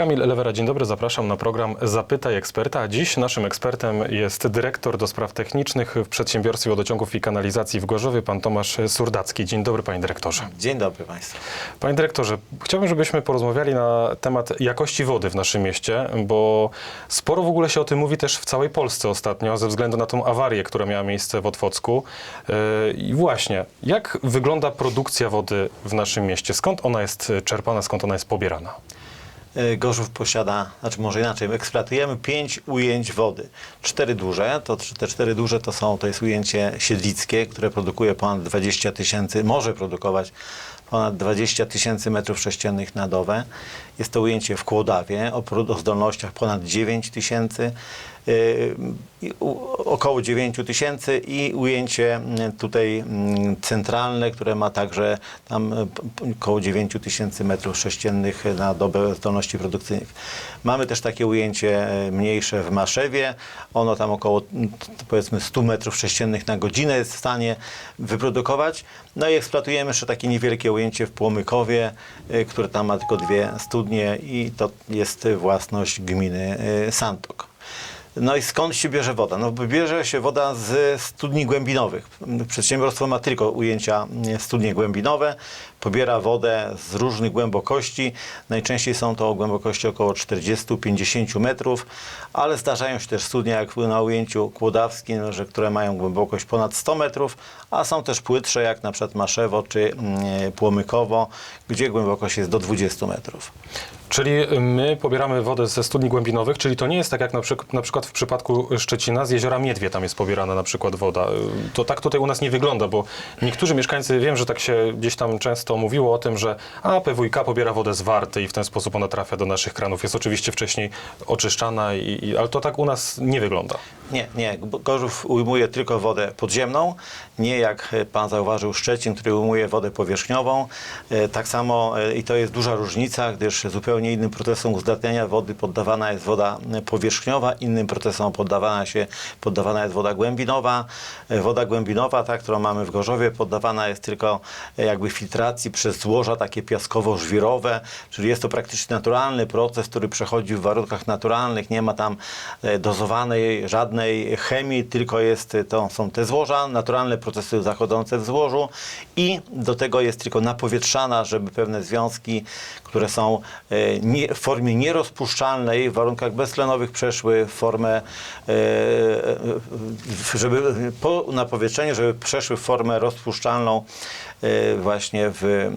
Kamil Lewera, dzień dobry, zapraszam na program Zapytaj Eksperta. Dziś naszym ekspertem jest dyrektor do spraw technicznych w przedsiębiorstwie wodociągów i kanalizacji w Gorzowie, pan Tomasz Surdacki. Dzień dobry, panie dyrektorze. Dzień dobry Państwu. Panie dyrektorze, chciałbym, żebyśmy porozmawiali na temat jakości wody w naszym mieście, bo sporo w ogóle się o tym mówi też w całej Polsce ostatnio, ze względu na tą awarię, która miała miejsce w Otwocku. Yy, I właśnie, jak wygląda produkcja wody w naszym mieście? Skąd ona jest czerpana, skąd ona jest pobierana? E, Gorzów posiada, znaczy może inaczej, my eksploatujemy pięć ujęć wody. Cztery duże, to te cztery duże to są, to jest ujęcie siedlickie, które produkuje ponad 20 tysięcy, może produkować ponad 20 tysięcy metrów sześciennych na dobę. Jest to ujęcie w Kłodawie o, zdolnościach ponad 9 tysięcy, u- około 9 tysięcy i ujęcie mm, tutaj mm, centralne, które ma także tam y, około 9 tysięcy metrów sześciennych na dobę zdolności produkcyjnych. Mamy też takie ujęcie y, mniejsze w Maszewie. Ono tam około mm, powiedzmy 100 metrów sześciennych na godzinę jest w stanie wyprodukować. No i eksploatujemy jeszcze takie niewielkie ujęcie w Płomykowie, y, które tam ma tylko dwie studnie i to jest własność gminy y, Santok. No i skąd się bierze woda? No bierze się woda z studni głębinowych. Przedsiębiorstwo ma tylko ujęcia nie, studnie głębinowe, pobiera wodę z różnych głębokości. Najczęściej są to głębokości około 40-50 metrów, ale zdarzają się też studnie jak na ujęciu kłodawskim, że, które mają głębokość ponad 100 metrów, a są też płytsze jak na przykład Maszewo czy mm, Płomykowo, gdzie głębokość jest do 20 metrów. Czyli my pobieramy wodę ze studni głębinowych, czyli to nie jest tak jak na, przyk- na przykład w przypadku Szczecina z jeziora Miedwie tam jest pobierana na przykład woda. To tak tutaj u nas nie wygląda, bo niektórzy mieszkańcy, wiem, że tak się gdzieś tam często mówiło o tym, że a PWiK pobiera wodę z Warty i w ten sposób ona trafia do naszych kranów. Jest oczywiście wcześniej oczyszczana, i, i, ale to tak u nas nie wygląda. Nie, nie. Gorzów ujmuje tylko wodę podziemną, nie jak pan zauważył Szczecin, który ujmuje wodę powierzchniową. E, Tak samo e, i to jest duża różnica, gdyż zupełnie innym procesom uzdatniania wody poddawana jest woda e, powierzchniowa, innym procesom poddawana się poddawana jest woda głębinowa. Woda głębinowa, ta, którą mamy w Gorzowie, poddawana jest tylko jakby filtracji przez złoża takie piaskowo-żwirowe, czyli jest to praktycznie naturalny proces, który przechodzi w warunkach naturalnych, nie ma tam dozowanej żadnej chemii, tylko jest, to są te złoża, naturalne procesy zachodzące w złożu i do tego jest tylko napowietrzana, żeby pewne związki, które są e, w formie nierozpuszczalnej w warunkach beztlenowych przeszły w formę, e, e, żeby po napowietrzeniu, żeby przeszły w formę rozpuszczalną właśnie w,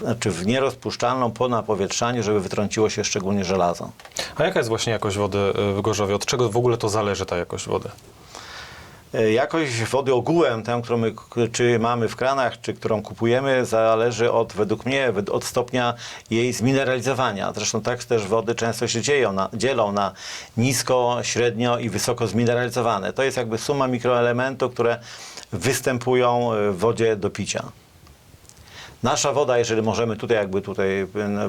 znaczy w nierozpuszczalną po napowietrzaniu, żeby wytrąciło się szczególnie żelazo. A jaka jest właśnie jakość wody w Gorzowie? Od czego w ogóle to zależy, ta jakość wody? E, Jakość wody ogółem, tę, którą my, czy mamy w kranach, czy którą kupujemy, zależy od, według mnie, od stopnia jej zmineralizowania. Zresztą tak też wody często się dzieją na, dzielą na nisko, średnio i wysoko zmineralizowane. To jest jakby suma mikroelementów, które występują e, w wodzie do picia. Nasza woda, jeżeli możemy tutaj jakby tutaj y,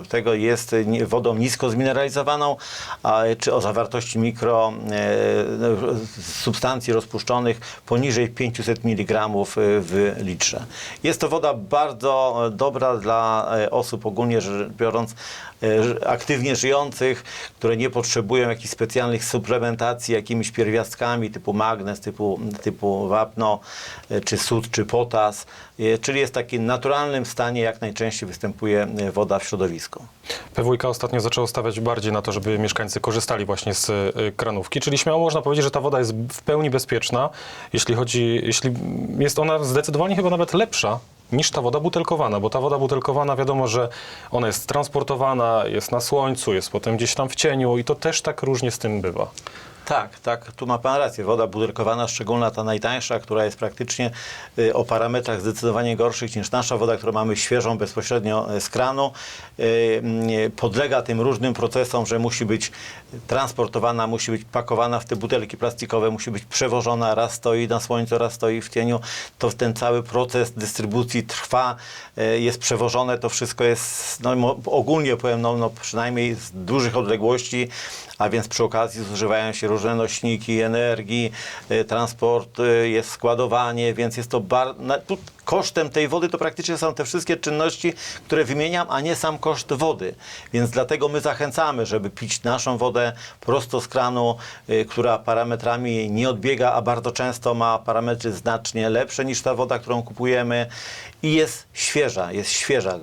tego jest wodą nisko zmineralizowaną, a, czy o zawartości mikro e, substancji rozpuszczonych poniżej 500 mg w litrze. Jest to woda bardzo e, dobra dla e, osób ogólnie biorąc e, aktywnie żyjących, które nie potrzebują jakichś specjalnych suplementacji jakimiś pierwiastkami typu magnez, typu, typu wapno, e, czy sód, czy potas. E, Czyli jest takim naturalnym stanie, jak najczęściej występuje e, woda w środowisku. PWiK ostatnio zaczęło stawiać bardziej na to, żeby mieszkańcy korzystali właśnie z y, kranówki, czyli śmiało można powiedzieć, że ta woda jest w pełni bezpieczna, jeśli chodzi, jeśli jest ona zdecydowanie chyba nawet lepsza niż ta woda butelkowana, bo ta woda butelkowana wiadomo, że ona jest transportowana, jest na słońcu, jest potem gdzieś tam w cieniu i to też tak różnie z tym bywa. Tak, tak, tu ma Pan rację. Woda butelkowana, szczególna ta najtańsza, która jest praktycznie y, o parametrach zdecydowanie gorszych niż nasza woda, którą mamy świeżą bezpośrednio y, z kranu, y, y, podlega tym różnym procesom, że musi być transportowana, musi być pakowana w te butelki plastikowe, musi być przewożona, raz stoi na słońcu, raz stoi w cieniu. To ten cały proces dystrybucji trwa, y, jest przewożone, to wszystko jest, no, ogólnie powiem, no, no, przynajmniej z dużych odległości, a więc przy okazji zużywają się różne nośniki energii, y, transport, jest składowanie, więc jest to bar- na, tu kosztem tej wody to praktycznie są te wszystkie czynności, które wymieniam, a nie sam koszt wody. Więc dlatego my zachęcamy, żeby pić naszą wodę prosto z kranu, y, która parametrami nie odbiega, a bardzo często ma parametry znacznie lepsze niż ta woda, którą kupujemy i jest świeża, jest świeża.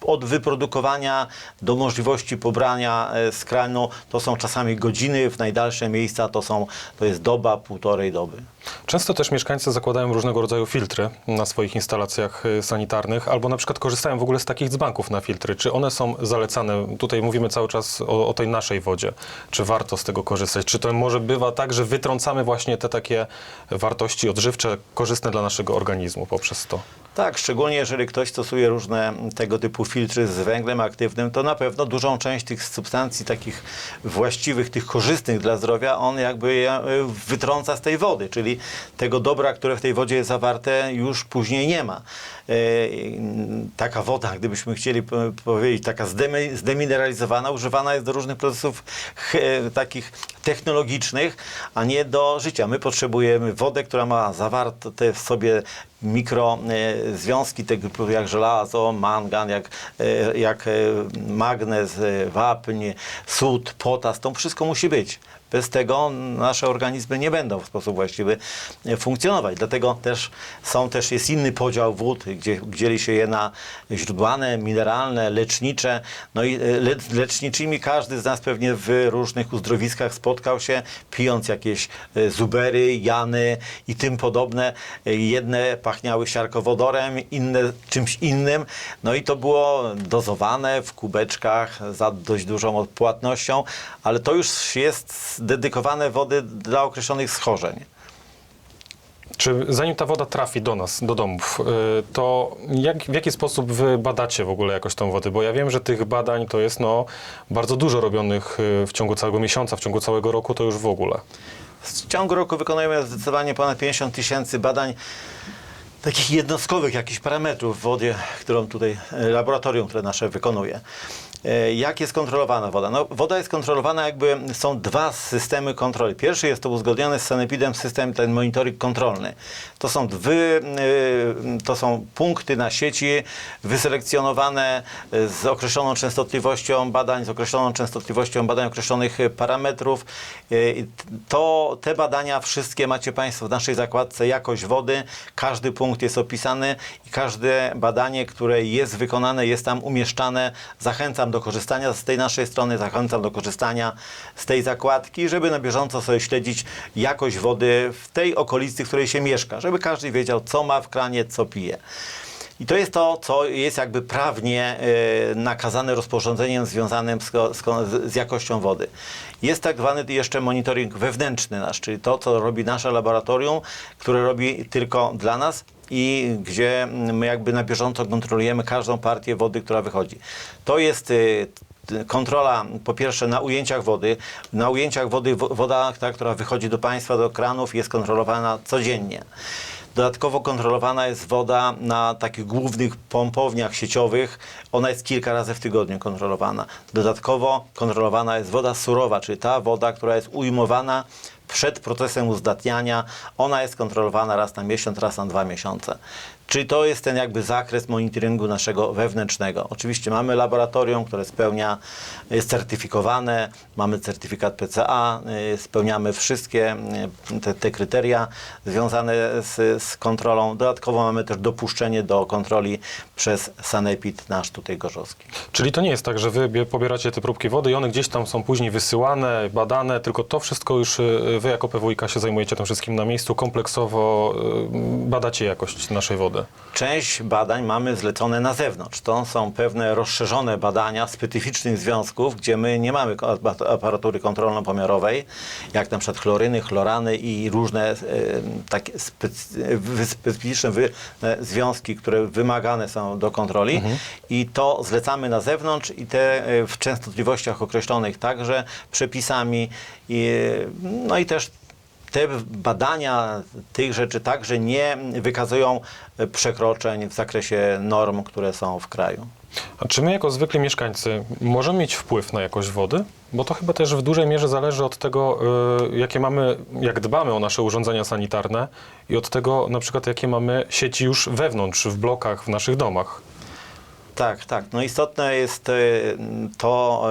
Od wyprodukowania do możliwości pobrania e, z kranu to są czasami godziny, w najdalsze miejsca to, są, to jest doba, półtorej doby. Często też mieszkańcy zakładają różnego rodzaju filtry na swoich instalacjach y, sanitarnych, albo na przykład korzystają w ogóle z takich dzbanków na filtry. Czy one są zalecane? Tutaj mówimy cały czas o, o tej naszej wodzie. Czy warto z tego korzystać? Czy to może bywa tak, że wytrącamy właśnie te takie wartości odżywcze, korzystne dla naszego organizmu poprzez to? Tak, szczególnie jeżeli ktoś stosuje różne tego typu filtry z węglem aktywnym, to na pewno dużą część tych substancji takich właściwych, tych korzystnych dla zdrowia, on jakby je y, wytrąca z tej wody, czyli tego dobra, które w tej wodzie jest zawarte, już później nie ma. Y, Taka woda, gdybyśmy chcieli po- powiedzieć, taka zdemi- zdemineralizowana, używana jest do różnych procesów ch- takich technologicznych, a nie do życia. My potrzebujemy wodę, która ma zawarte w sobie mikrozwiązki, tego jak żelazo, mangan, jak, e, jak e, magnez, e, wapń, sód, potas, to wszystko musi być. Bez tego nasze organizmy nie będą w sposób właściwy e, funkcjonować. Dlatego też są też jest inny podział wód, gdzie dzieli się je na źródłane, mineralne, lecznicze. No i e, le, leczniczymi każdy z nas pewnie w różnych uzdrowiskach spotkał się, pijąc jakieś e, zubery, jany i tym podobne. Jedne pachniały siarkowodorem, inne czymś innym. No i to było dozowane w kubeczkach za dość dużą odpłatnością, ale to już jest dedykowane wody dla określonych schorzeń. Czy zanim ta woda trafi do nas, do domów, y, to jak, w jaki sposób wy badacie w ogóle jakość tą wody? Bo ja wiem, że tych badań to jest no, bardzo dużo robionych y, w ciągu całego miesiąca, w ciągu całego roku to już w ogóle. W ciągu roku wykonujemy zdecydowanie ponad 50 tysięcy badań takich jednostkowych jakichś parametrów w wodzie, którą tutaj e, laboratorium, które nasze wykonuje. E, Jak jest kontrolowana woda? No, woda jest kontrolowana jakby, są dwa systemy kontroli. Pierwszy jest to uzgodniony z Sanepidem system, ten monitoring kontrolny. To są, dwy, e, to są punkty na sieci wyselekcjonowane z określoną częstotliwością badań, z określoną częstotliwością badań określonych parametrów. E, To, te badania wszystkie macie Państwo w naszej zakładce jakość wody. Każdy punkt jest opisany i każde badanie, które jest wykonane, jest tam umieszczane. Zachęcam do korzystania z tej naszej strony, zachęcam do korzystania z tej zakładki, żeby na bieżąco sobie śledzić jakość wody w tej okolicy, w której się mieszka, żeby każdy wiedział, co ma w kranie, co pije. I to jest to, co jest jakby prawnie e, nakazane rozporządzeniem związanym z, z, z jakością wody. Jest tak zwany jeszcze monitoring wewnętrzny nasz, czyli to, co robi nasze laboratorium, które robi tylko dla nas i gdzie my jakby na bieżąco kontrolujemy każdą partię wody, która wychodzi. To jest y, kontrola po pierwsze na ujęciach wody. Na ujęciach wody wo- woda, ta, która wychodzi do państwa, do kranów jest kontrolowana codziennie. Dodatkowo kontrolowana jest woda na takich głównych pompowniach sieciowych. Ona jest kilka razy w tygodniu kontrolowana. Dodatkowo kontrolowana jest woda surowa, czyli ta woda, która jest ujmowana przed procesem uzdatniania. Ona jest kontrolowana raz na miesiąc, raz na dwa miesiące. Czyli to jest ten jakby zakres monitoringu naszego wewnętrznego. Oczywiście mamy laboratorium, które spełnia, jest certyfikowane, mamy certyfikat PCA, y, spełniamy wszystkie y, te, te kryteria związane z, z kontrolą. Dodatkowo mamy też dopuszczenie do kontroli przez Sanepid nasz tutaj gorzowski. Czyli to nie jest tak, że wy bie- pobieracie te próbki wody i one gdzieś tam są później wysyłane, badane, tylko to wszystko już y, wy jako PWiK się zajmujecie tym wszystkim na miejscu, kompleksowo badacie jakość naszej wody. Część badań mamy zlecone na zewnątrz. To są pewne rozszerzone badania specyficznych związków, gdzie my nie mamy aparatury kontrolno-pomiarowej, jak na przykład chloryny, chlorany i różne e, takie specyficzne wy, e, związki, które wymagane są do kontroli. I to zlecamy na zewnątrz i te e, w częstotliwościach określonych także przepisami. I, no i też te badania tych rzeczy także nie wykazują e, przekroczeń w zakresie norm, które są w kraju. A czy my jako zwykli mieszkańcy możemy mieć wpływ na jakość wody? Bo to chyba też w dużej mierze zależy od tego, y, jakie mamy, jak dbamy o nasze urządzenia sanitarne i od tego na przykład, jakie mamy sieci już wewnątrz, w blokach, w naszych domach. Tak, tak. No istotne jest e, e, to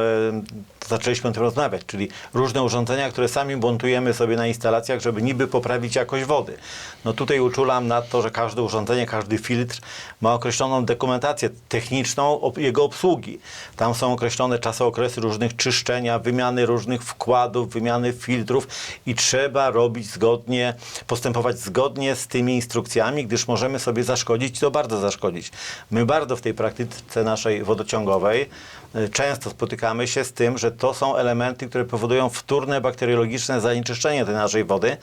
zaczęliśmy o tym rozmawiać, czyli różne urządzenia, które sami montujemy sobie na instalacjach, żeby niby poprawić jakość wody. No tutaj uczulam na to, że każde urządzenie, każdy filtr ma określoną dokumentację techniczną jego obsługi. Tam są określone czasokresy różnych czyszczenia, wymiany różnych wkładów, wymiany filtrów i trzeba robić zgodnie, postępować zgodnie z tymi instrukcjami, gdyż możemy sobie zaszkodzić to bardzo zaszkodzić. My bardzo w tej praktyce naszej wodociągowej y, często spotykamy się z tym, że to są elementy, które powodują wtórne bakteriologiczne zanieczyszczenie tej naszej wody,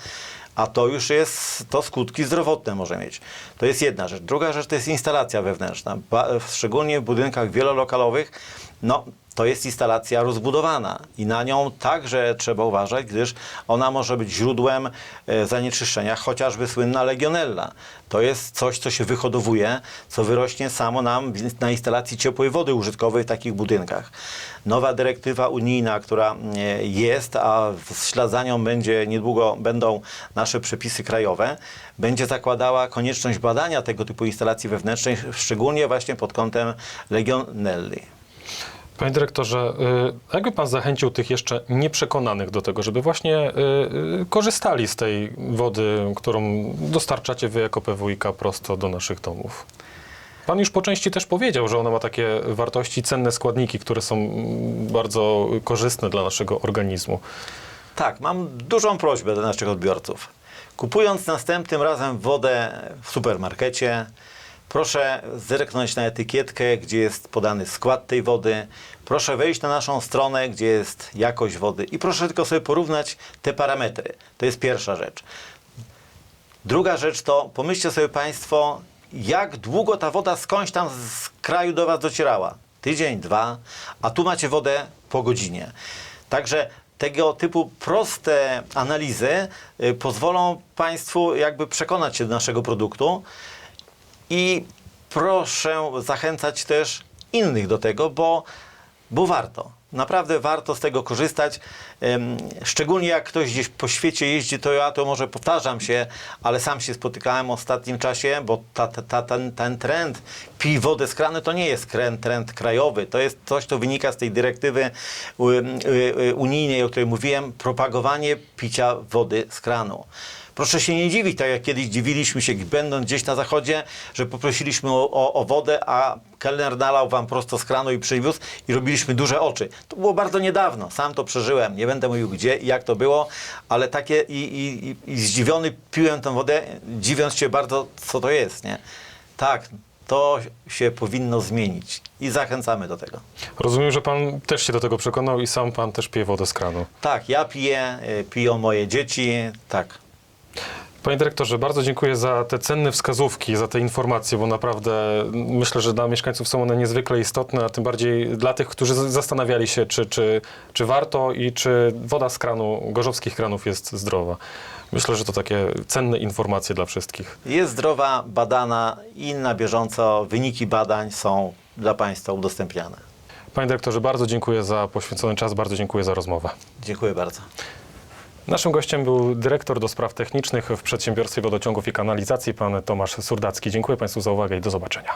a to już jest, to skutki zdrowotne może mieć. To jest jedna rzecz. Druga rzecz to jest instalacja wewnętrzna. Ba, szczególnie w budynkach wielolokalowych, no to jest instalacja rozbudowana i na nią także trzeba uważać, gdyż ona może być źródłem e, zanieczyszczenia, chociażby słynna legionella. To jest coś, co się wyhodowuje, co wyrośnie samo nam na instalacji ciepłej wody użytkowej w takich budynkach. Nowa dyrektywa unijna, która jest, a w ślad za nią będzie niedługo będą nasze przepisy krajowe, będzie zakładała konieczność badania tego typu instalacji wewnętrznej, szczególnie właśnie pod kątem legionelli. Panie dyrektorze, y, jakby pan zachęcił tych jeszcze nieprzekonanych do tego, żeby właśnie y, y, korzystali z tej wody, którą dostarczacie wy jako PWiK prosto do naszych domów? Pan już po części też powiedział, że ona ma takie wartości, cenne składniki, które są mm, bardzo korzystne dla naszego organizmu. Tak, mam dużą prośbę do naszych odbiorców. Kupując następnym razem wodę w supermarkecie, proszę zerknąć na etykietkę, gdzie jest podany skład tej wody. Proszę wejść na naszą stronę, gdzie jest jakość wody i proszę tylko sobie porównać te parametry. To jest pierwsza rzecz. Druga rzecz to pomyślcie sobie Państwo, jak długo ta woda skądś tam z kraju do Was docierała. Tydzień, dwa, a tu macie wodę po godzinie. Także tego typu proste analizy y, pozwolą Państwu jakby przekonać się do naszego produktu i proszę zachęcać też innych do tego, bo, bo warto. Naprawdę warto z tego korzystać. Szczególnie jak ktoś gdzieś po świecie jeździ, to ja to może powtarzam się, ale sam się spotykałem w ostatnim czasie, bo ta, ta, ten, ten trend pij wodę z kranu to nie jest trend, trend krajowy. To jest coś, co wynika z tej dyrektywy u- y, y, unijnej, o której mówiłem, propagowanie picia wody z kranu. Proszę się nie dziwić, tak jak kiedyś dziwiliśmy się, będąc gdzieś na zachodzie, że poprosiliśmy o, o, o wodę, a kelner nalał wam prosto z kranu i przywiózł i robiliśmy duże oczy. To było bardzo niedawno, sam to przeżyłem, nie będę mówił gdzie i jak to było, ale takie i, i, i- i zdziwiony piłem tę wodę, dziwiąc się bardzo, co to jest, nie? Tak, to się powinno zmienić i zachęcamy do tego. Rozumiem, że pan też się do tego przekonał i sam pan też pije wodę z kranu. Tak, ja piję, y, piją moje dzieci, tak. Panie dyrektorze, bardzo dziękuję za te cenne wskazówki, za te informacje, bo naprawdę myślę, że dla mieszkańców są one niezwykle istotne, a tym bardziej dla tych, którzy zastanawiali się, czy, czy, czy warto i czy woda z kranu, gorzowskich kranów jest zdrowa. Myślę, że to takie cenne informacje dla wszystkich. Jest zdrowa, badana i na bieżąco wyniki badań są dla Państwa udostępniane. Panie dyrektorze, bardzo dziękuję za poświęcony czas, bardzo dziękuję za rozmowę. Dziękuję bardzo. Naszym gościem był dyrektor do spraw technicznych w przedsiębiorstwie wodociągów i kanalizacji, pan Tomasz Surdacki. Dziękuję Państwu za uwagę i do zobaczenia.